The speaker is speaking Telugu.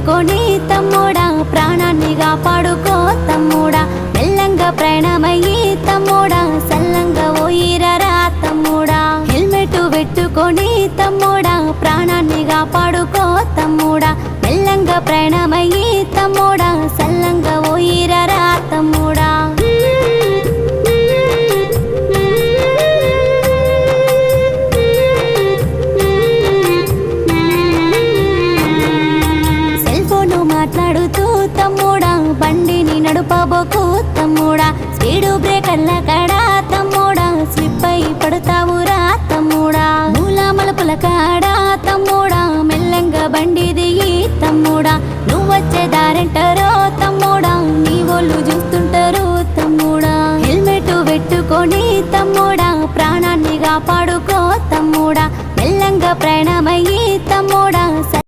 పెట్టుకొని తమ్ముడా ప్రాణాన్ని కాపాడుకో తమ్ముడా. మెల్లంగా ప్రయాణమయ్యి తమ్ముడా సల్లంగా ఓయిరరా తమ్ముడా. హెల్మెట్ పెట్టుకొని తమ్ముడా ప్రాణాన్ని కాపాడుకో తమ్ముడా. మెల్లంగా ప్రయాణమయ్యి మాట్లాడుతూ తమ్ముడా బండిని నడుపబోకు తమ్ముడా. స్పీడు బ్రేకర్ల కడా తమ్ముడా. స్లిప్ అయి పడతావురా తమ్ముడా. మూల మలుపుల కాడా తమ్ముడా. మెల్లంగా బండి దిగి తమ్ముడా. నువ్వొచ్చే దారంటారో తమ్ముడా. నీ వాళ్ళు చూస్తుంటారు తమ్ముడా. హెల్మెట్ పెట్టుకొని తమ్ముడా. ప్రాణాన్ని